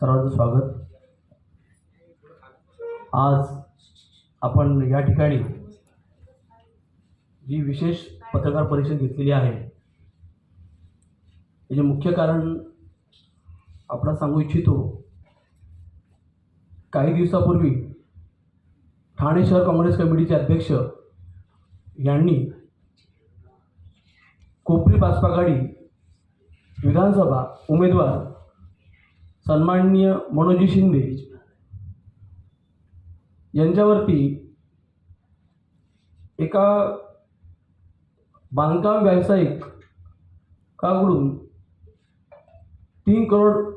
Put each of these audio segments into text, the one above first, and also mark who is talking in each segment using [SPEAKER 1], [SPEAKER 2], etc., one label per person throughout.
[SPEAKER 1] सर्वांचं स्वागत. आज आपण या ठिकाणी जी विशेष पत्रकार परिषद घेतलेली आहे याचे मुख्य कारण आपण सांगू इच्छितो काही दिवसापूर्वी ठाणे शहर काँग्रेस कमिटीचे अध्यक्ष यांनी कोपरी पाचपागाडी विधानसभा उमेदवार सन्माननीय मनोजी शिंदे यांच्यावरती एका बांधकाम व्यावसायिकाकडून तीन करोड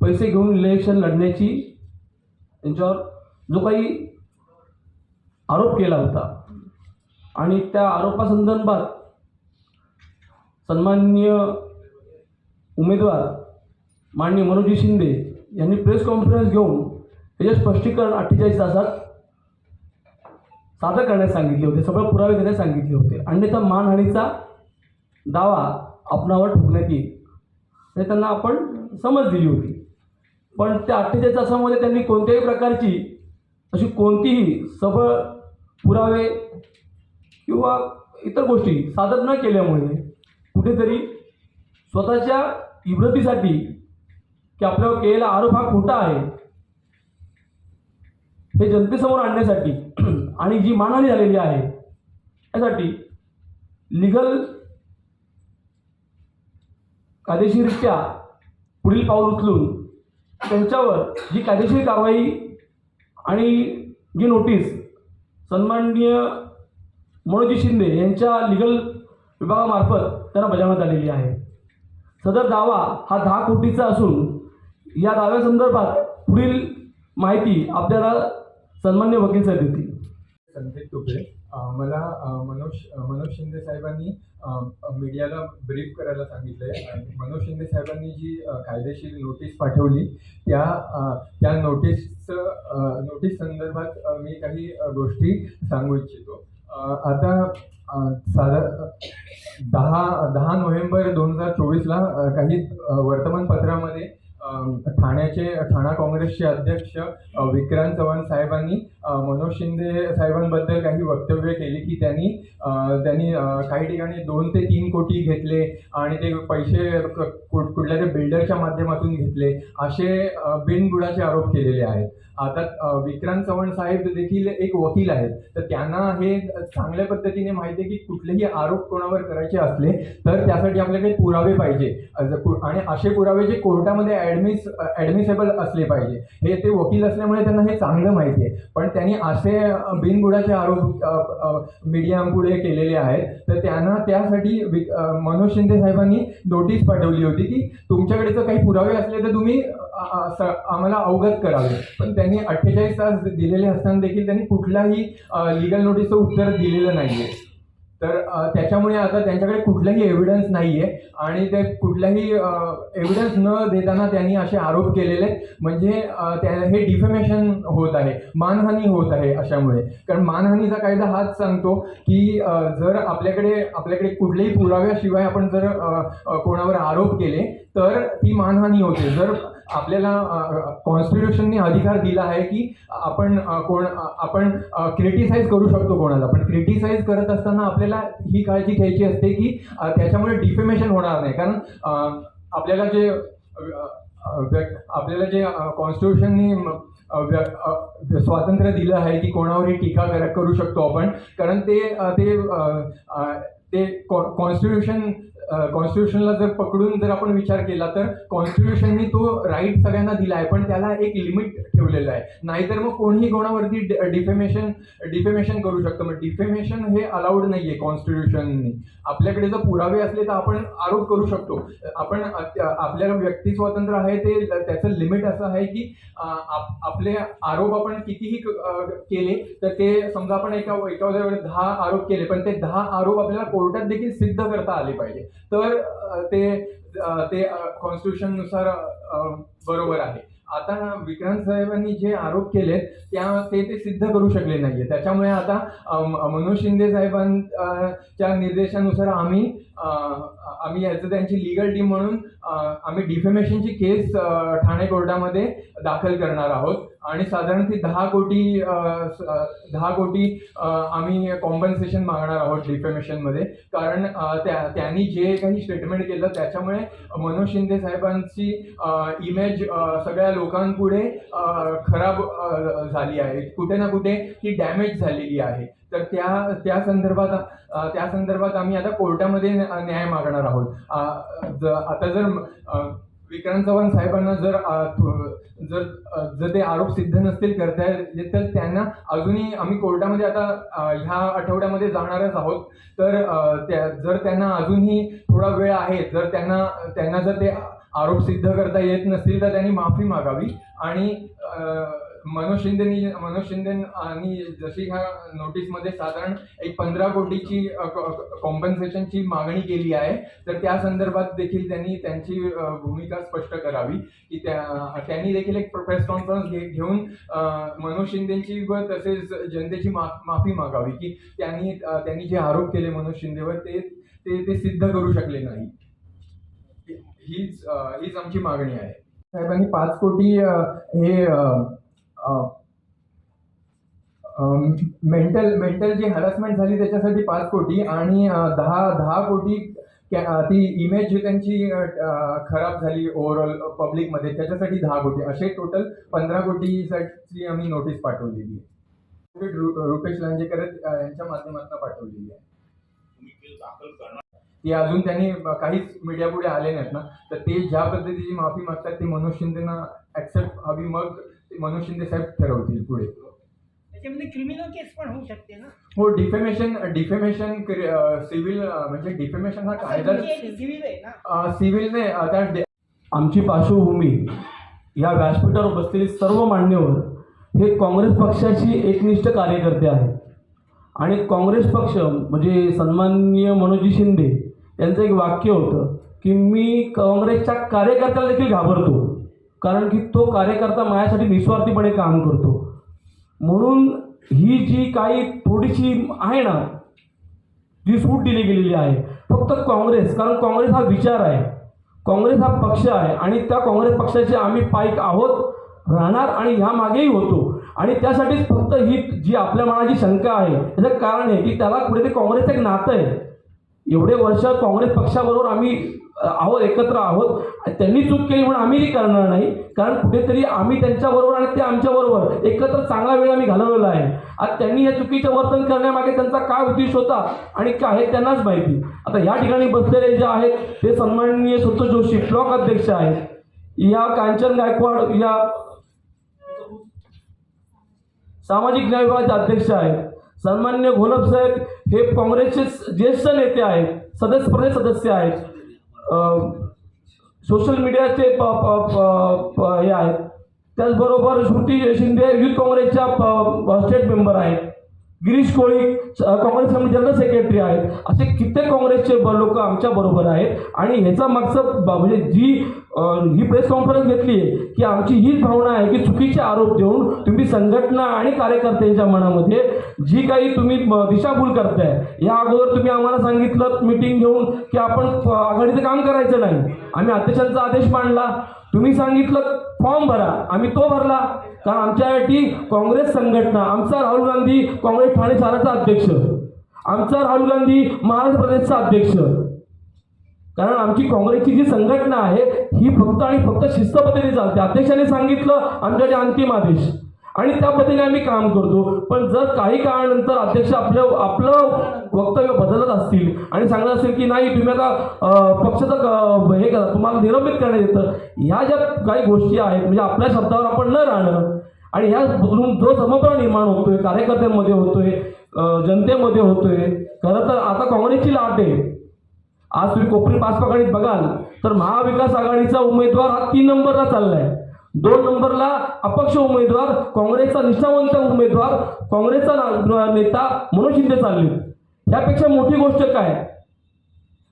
[SPEAKER 1] पैसे घेऊन इलेक्शन लढण्याची त्यांच्यावर जो काही आरोप केला होता. आणि त्या आरोपासंदर्भात सन्माननीय उमेदवार माननीय मनोजी शिंदे यांनी प्रेस कॉन्फरन्स घेऊन त्याचे स्पष्टीकरण अठ्ठेचाळीस तासात सादर करण्यास सांगितले होते सगळे पुरावे देण्यास सांगितले होते. अन्यथा मानहानीचा दावा आपणावर ठोकण्यात येईल. हे त्यांना आपण समज दिली होती. पण त्या अठ्ठेचाळीस तासामध्ये त्यांनी कोणत्याही प्रकारची अशी कोणतीही सबळ पुरावे किंवा इतर गोष्टी सादर न केल्यामुळे कुठेतरी स्वतःच्या इब्रतीसाठी की आपल्यावर केलेला आरोप हा खोटा आहे. हे जनतेसमोर आणण्यासाठी आणि जी मानहानी झालेली आहे यासाठी लिगल कायदेशीररित्या पुढील पाऊल उचलून त्यांच्यावर जी कायदेशीर कारवाई आणि जी नोटीस सन्माननीय मनोजी शिंदे यांच्या लिगल विभागामार्फत त्यांना बजावण्यात आलेली आहे. सदर दावा हा दहा कोटीचा असून या दाव्यासंदर्भात पुढील माहिती आपल्याला सन्मान्य वकील साहेब देतील.
[SPEAKER 2] संकेत तुपे मला मनोज मनोज शिंदे साहेबांनी मीडियाला ब्रीफ करायला सांगितलं आहे आणि मनोज शिंदे साहेबांनी जी कायदेशीर नोटीस पाठवली त्या त्या नोटीसचं नोटीस संदर्भात मी काही गोष्टी सांगू इच्छितो. आता साधा दहा दहा नोव्हेंबर दोन हजार चोवीसला काही वर्तमानपत्रामध्ये ठाण्याचे ठाणा काँग्रेसचे अध्यक्ष विक्रांत चव्हाण साहेबांनी मनोज शिंदे साहेबांबद्दल काही वक्तव्य केली की त्यांनी त्यांनी काही ठिकाणी दोन ते तीन कोटी घेतले आणि ते पैसे कुठल्या तरी बिल्डरच्या माध्यमातून घेतले असे बिनबुडाचे आरोप केलेले आहेत. आता विक्रांत चव्हाण साहेब देखील एक वकील आहेत. तर त्यांना हे चांगल्या पद्धतीने माहिती आहे की कुठलेही आरोप कोणावर करायचे असले तर त्यासाठी आपल्याकडे पुरावे पाहिजे. कु- आणि असे पुरावे जे कोर्टामध्ये ॲडमिस ॲडमिसेबल असले पाहिजे. हे ते वकील असल्यामुळे त्यांना हे चांगलं माहिती आहे. पण त्यांनी असे बिनबुडाचे आरोप मीडियापुढे केलेले आहेत. तर त्यांना त्यासाठी मनोज शिंदे साहेबांनी नोटीस पाठवली होती की तुमच्याकडे जर काही पुरावे असले तर तुम्ही आम्हाला अवगत करावे. पण त्यांनी अठ्ठेचाळीस तास दिलेले असताना देखील त्यांनी कुठलाही लिगल नोटीसचं उत्तर दिलेलं नाही आहे तर त्याच्यामुळे आता त्यांच्याकडे कुठलाही एव्हिडन्स नाही आहे आणि ते कुठलाही एव्हिडन्स न देताना त्यांनी असे आरोप केलेले म्हणजे त्या हे डिफेमेशन होत आहे मानहानी होत आहे अशामुळे. कारण मानहानीचा कायदा हाच सांगतो की जर आपल्याकडे आपल्याकडे कुठल्याही पुराव्याशिवाय आपण जर कोणावर आरोप केले तर ती मानहानी होते. जर आपल्याला कॉन्स्टिट्यूशनने अधिकार दिला आहे की आपण कोण आपण क्रिटिसाइज करू शकतो कोणाला. पण क्रिटिसाइज करत असताना आपल्याला ही काळजी घ्यायची असते की त्याच्यामुळे डिफेमेशन होणार नाही. कारण आपल्याला जे आपल्याला जे कॉन्स्टिट्यूशननी स्वातंत्र्य दिलं आहे की कोणावरही टीका करा करू शकतो आपण. कारण ते ते अ, ते कॉन्स्टिट्यूशन कॉन्स्टिट्यूशनला जर पकडून जर आपण विचार केला तर कॉन्स्टिट्यूशननी तो राईट सगळ्यांना दिला आहे पण त्याला एक लिमिट ठेवलेलं आहे. नाहीतर मग कोणीही कोणावरती डिफेमेशन डिफेमेशन करू शकतं. मग डिफेमेशन हे अलाउड नाही आहे कॉन्स्टिट्यूशननी आपल्याकडे जर पुरावे असले तर आपण आरोप करू शकतो. आपण आपल्याला व्यक्ती स्वातंत्र्य आहे ते त्याचं लिमिट असं आहे की आपले आरोप आपण कितीही केले तर ते समजा आपण एका एका दहा आरोप केले पण ते दहा आरोप आपल्याला कोर्टात देखील सिद्ध करता आले पाहिजे. तर ते ते कॉन्स्टिट्यूशननुसार बरोबर आहे. आता विक्रांत साहेबांनी जे आरोप केले त्या ते ते सिद्ध करू शकले नाहीये. त्याच्यामुळे आता मनोज शिंदे साहेबांच्या निर्देशानुसार आम्ही आम्ही याचं त्यांची लिगल टीम म्हणून आम्ही डिफेमेशनची केस ठाणे कोर्टामध्ये दाखल करणार आहोत. आणि साधारण ती दहा कोटी दहा कोटी आम्ही कॉम्पन्सेशन मागणार आहोत डिफेमेशनमध्ये कारण त्या त्यांनी जे काही स्टेटमेंट केलं त्याच्यामुळे मनोज शिंदे साहेबांची इमेज सगळ्या लोकांपुढे खराब झाली आहे. कुठे ना कुठे ती डॅमेज झालेली आहे. तर त्या त्या संदर्भात त्या संदर्भात आम्ही आता कोर्टामध्ये न्या- न्याय मागणार आहोत. आता जर विक्रांत चव्हाण साहेबांना जर जर जर ते आरोप सिद्ध नसतील करता तर त्यांना अजूनही आम्ही कोर्टामध्ये आता ह्या आठवड्यामध्ये जाणारच आहोत. तर त्या जर त्यांना अजूनही थोडा वेळ आहे जर त्यांना त्यांना जर ते आरोप सिद्ध करता येत नसतील तर त्यांनी माफी मागावी. आणि मनोज शिंदेनी मनोज शिंदे आणि जशी ह्या नोटीसमध्ये साधारण एक पंधरा कोटीची कॉम्पन्सेशनची मागणी केली आहे तर त्या संदर्भात देखील त्यांनी त्यांची भूमिका स्पष्ट करावी. की त्या त्यांनी देखील एक प्रेस कॉन्फरन्स घे घेऊन मनोज शिंदेची व तसेच जनतेची मा माफी मागावी. की त्यांनी त्यांनी जे आरोप केले मनोज शिंदेवर ते ते ते सिद्ध करू शकले नाही. हीच हीच आमची मागणी आहे. साहेबांनी पाच कोटी हे मेंटल मेंटल जी हॅरसमेंट झाली त्याच्यासाठी पाच कोटी आणि दहा दहा कोटी ती इमेज जी त्यांची खराब झाली ओव्हरऑल पब्लिकमध्ये त्याच्यासाठी दहा कोटी. असे टोटल पंधरा कोटीसाठी आम्ही नोटीस पाठवलेली आहे. रुपेश लांजेकर यांच्या माध्यमातून पाठवलेली आहे. ती अजून त्यांनी काहीच मीडिया पुढे आले नाहीत ना. तर ते ज्या पद्धतीची माफी मागतात ते मनोज शिंदेना ऍक्सेप्ट हवी मग ते मनोज शिंदे साहेब ठरवतील पुढे.
[SPEAKER 3] त्याच्यामध्ये क्रिमिनल केस पण होऊ शकते ना?
[SPEAKER 2] हो डिफेमेशन डिफेमेशन सिव्हिल म्हणजे डिफेमेशन हा कायदा
[SPEAKER 3] सिव्हिल आहे ना?
[SPEAKER 2] सिव्हिलने आता
[SPEAKER 1] आमची पार्श्वभूमी या व्यासपीठावर बसलेले सर्व मान्यवर हे काँग्रेस पक्षाची एकनिष्ठ कार्यकर्ते आहेत. आणि काँग्रेस पक्ष म्हणजे सन्माननीय मनोजी शिंदे यांचं एक वाक्य होतं की मी काँग्रेसच्या कार्यकर्त्याला देखील घाबरतो. कारण की तो कार्यकर्ता माझ्यासाठी निस्वार्थीपणे काम करतो. म्हणून ही जी काही थोडीशी आहे ना जी सूट दिली गेलेली आहे फक्त काँग्रेस कारण काँग्रेस हा विचार आहे. काँग्रेस हा पक्ष आहे आणि त्या काँग्रेस पक्षाचे आम्ही पाईक आहोत राहणार आणि ह्या मागेही होतो. आणि त्यासाठीच फक्त ही जी आपल्या मनाची शंका आहे त्याचं कारण आहे की त्याला कुठेतरी काँग्रेसचं एक नातं आहे. एवढे वर्ष काँग्रेस पक्षाबरोबर आम्ही आहोत एकत्र आहोत. त्यांनी चूक केली म्हणून आम्हीही करणार नाही. कारण कुठेतरी आम्ही त्यांच्याबरोबर आणि ते आमच्याबरोबर एकत्र चांगला वेळ आम्ही घालवलेला आहे. आज त्यांनी हे चुकीचं वर्तन करण्यामागे त्यांचा काय उद्देश होता आणि काय हे त्यांनाच माहिती. आता या ठिकाणी बसलेले जे आहेत ते सन्माननीय सुत जोशी ब्लॉक अध्यक्ष आहेत. या कांचन गायकवाड या सामाजिक न्याय विभागाचे अध्यक्ष आहेत. सन्मान्य घोलप साहेब हे काँग्रेसचे ज्येष्ठ नेते आहेत सदस्य प्रदेश सदस्य आहेत. सोशल मीडियाचे प प- हे आहेत. त्याचबरोबर श्रुती शिंदे युथ काँग्रेसच्या प- स्टेट मेंबर आहेत. Girish Koli Congress committee general secretary आहेत. असे कित्येक काँग्रेसचे लोक आमच्या बरोबर आहेत. आणि ह्याचा मागचं म्हणजे जी ही प्रेस कॉन्फरन्स घेतली आहे की आमची हीच भावना आहे की चुकीचे आरोप देऊन तुम्ही संघटना आणि कार्यकर्त्यांच्या मनामध्ये जी काही तुम्ही दिशाभूल करताय या अगोदर तुम्ही आम्हाला सांगितलं मीटिंग घेऊन की आपण आघाडीचं काम करायचं नाही. आम्ही अध्यक्षांचा आदेश मांडला. तुम्ही सांगितलं फॉर्म भरा. आम्ही तो भरला. कारण आमच्यासाठी काँग्रेस संघटना आमचा राहुल गांधी काँग्रेस ठाणे शहराचा अध्यक्ष आमचा राहुल गांधी महाराष्ट्र प्रदेशचा अध्यक्ष कारण आमची काँग्रेसची जी संघटना आहे ही फक्त आणि फक्त शिस्तपद्धतीने चालते. अध्यक्षाने सांगितलं आमच्याकडे अंतिम आदेश. आणि त्या पद्धतीने आम्ही काम करतो. पण जर काही काळानंतर अध्यक्ष आपलं आपलं वक्तव्य बदलत असतील आणि सांगत असतील की नाही तुम्ही आता पक्षाचं क- हे करा तुम्हाला निलंबित करण्यात येतं. ह्या ज्या काही गोष्टी आहेत म्हणजे आपल्या शब्दावर आपण न राहणं आणि ह्या बदलून जो समभाव निर्माण होतोय कार्यकर्त्यांमध्ये होतोय जनतेमध्ये होतोय खरं तर आता काँग्रेसची लाट आहे. आज तुम्ही कोपरी पाच पकडीत बघाल तर महाविकास आघाडीचा उमेदवार हा तीन नंबरला चाललाय. दोन नंबरला अपक्ष उमेदवार काँग्रेसचा निष्ठावंत उमेदवार काँग्रेसचा नेता मनोज शिंदे चालले. यापेक्षा मोठी गोष्ट काय?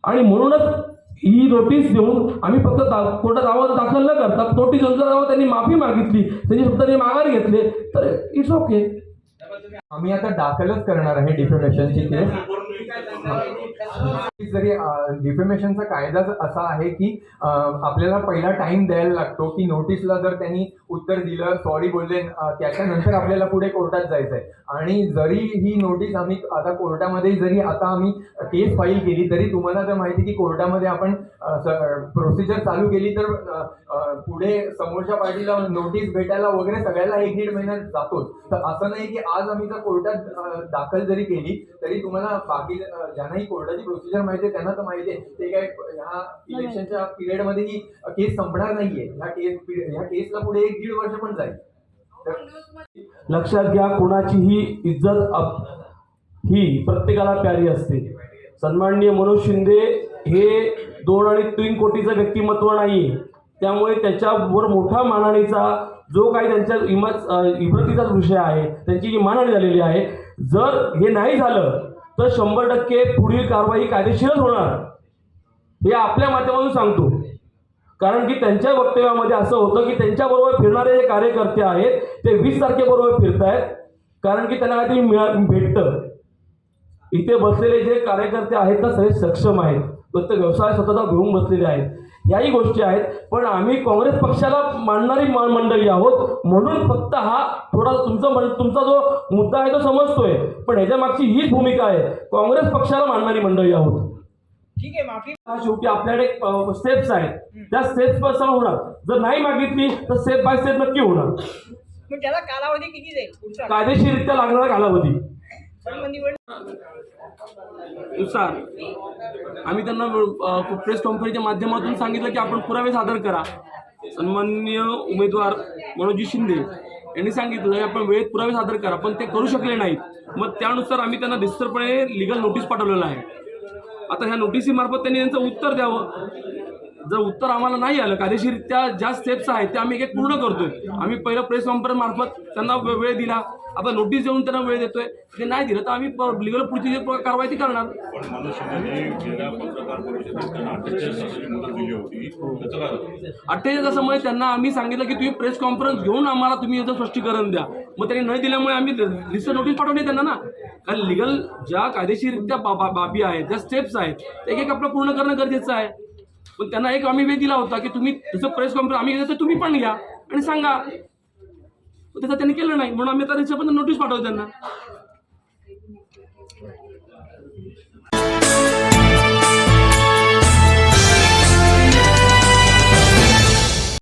[SPEAKER 1] आणि म्हणूनच ही नोटीस देऊन आम्ही फक्त दा कोर्टात आवाज दाखल न करता नोटीस दावा त्यांनी माफी मागितली त्यांनी शब्दांनी माघार घेतले तर इट्स ओके
[SPEAKER 2] आम्ही आता दाखलच करणार आहे डिफेमेशनची केस जरी डिफेमेशनचा कायदा असा आहे की आपल्याला पहिला टाइम द्यायला लागतो की नोटीसला जर त्यांनी उत्तर दिलं सॉरी बोलले त्याच्यानंतर आपल्याला पुढे कोर्टात जायचं आहे. आणि जरी ही नोटीस आम्ही आता कोर्टामध्ये जरी आता आम्ही केस फाईल केली तरी तुम्हाला तर माहिती की कोर्टामध्ये आपण प्रोसिजर चालू केली तर पुढे समोरच्या पार्टीला नोटीस भेटायला वगैरे सगळ्याला एक दीड महिन्यात जातोच. तर असं नाही की आज आम्ही जर कोर्टात दाखल जरी केली तरी तुम्हाला बाकी ज्यांनाही कोर्टाची प्रोसिजर माहिती आहे त्यांना तर माहिती आहे. ते काय ह्या इलेक्शनच्या पिरियडमध्ये ही केस संपणार नाहीये. ह्या केस ह्या केसला पुढे एक दीड वर्ष पण जाईल.
[SPEAKER 1] लक्षात घ्या कोणाचीही इज्जत ही प्रत्येकाला प्यारी असते. सन्माननीय मनोज शिंदे हे दोन आणि तीन कोटीचं व्यक्तिमत्व नाही त्यामुळे त्याच्यावर मोठा मानहानीचा जो काही त्यांच्या इमत अ, इमतीचाच विषय आहे त्यांची जी मानहानी झालेली आहे जर हे नाही झालं तर शंभर टक्के पुढील कारवाई कायदेशीरच होणार. हे आपल्या माध्यमातून सांगतो. कारण की त्यांच्या वक्तव्यामध्ये असं होतं की त्यांच्याबरोबर फिरणारे जे कार्यकर्ते आहेत ते वीस तारखेबरोबर फिरत आहेत कारण की त्यांना काहीतरी मिळा भेटतं. इथे बसलेले जे कार्यकर्ते आहेत ना सगळे सक्षम आहेत. फक्त व्यवसाय स्वतःचा घेऊन बसलेले आहेत. याही गोष्टी आहेत. पण आम्ही काँग्रेस पक्षाला मानणारी मंडळी आहोत. म्हणून फक्त हा थोडा तुमचा तुमचा जो मुद्दा आहे तो समजतोय. पण ह्याच्या मागची हीच भूमिका आहे. काँग्रेस पक्षाला मानणारी मंडळी आहोत.
[SPEAKER 3] ठीक आहे माफी.
[SPEAKER 1] हा शेवटी आपल्याकडे स्टेप्स आहेत. त्या स्टेप्सपासून होणार. जर नाही मागितली तर स्टेप बाय स्टेप नक्की होणार.
[SPEAKER 3] त्याला कालावधी किती जाईल? पुढचा
[SPEAKER 1] कायदेशीररित्या लागणारा कालावधी. नुसार आम्ही त्यांना प्रेस कॉन्फरन्सच्या माध्यमातून सांगितलं की आपण पुरावे सादर करा. सन्मान्य उमेदवार मनोजी शिंदे यांनी सांगितलं की आपण वेळेत पुरावे सादर करा पण ते करू शकले नाहीत. मग त्यानुसार आम्ही त्यांना दिस्तरपणे लिगल नोटीस पाठवलेलं आहे. आता ह्या नोटिसीमार्फत त्यांनी यांचं उत्तर द्यावं. जर उत्तर आम्हाला नाही आलं कायदेशीररित्या ज्या स्टेप्स आहेत त्या आम्ही एक एक पूर्ण करतोय. आम्ही पहिलं प्रेस कॉन्फरन्स मार्फत त्यांना वेळ दिला. आता नोटीस देऊन त्यांना वेळ देतोय. ते नाही दिलं तर आम्ही लिगल पुढची जी कारवाई ती करणार.
[SPEAKER 4] अठ्ठेचाळीस
[SPEAKER 1] तासामुळे त्यांना आम्ही सांगितलं की तुम्ही प्रेस कॉन्फरन्स घेऊन आम्हाला तुम्ही याचं स्पष्टीकरण द्या. मग त्यांनी न दिल्यामुळे आम्ही लिस्ट नोटीस पाठवली त्यांना ना. कारण लिगल ज्या बा- बाबी आहेत ज्या स्टेप्स आहेत एक एक आपलं पूर्ण करणं गरजेचं आहे. पण त्यांना एक आम्ही वेळ दिला होता की तुम्ही जसं प्रेस कॉन्फरन्स आम्ही तर तुम्ही पण घ्या आणि सांगा. तसं त्यांनी केलं नाही. म्हणून आम्ही आता त्याच्यापर्यंत नोटीस पाठवतो त्यांना.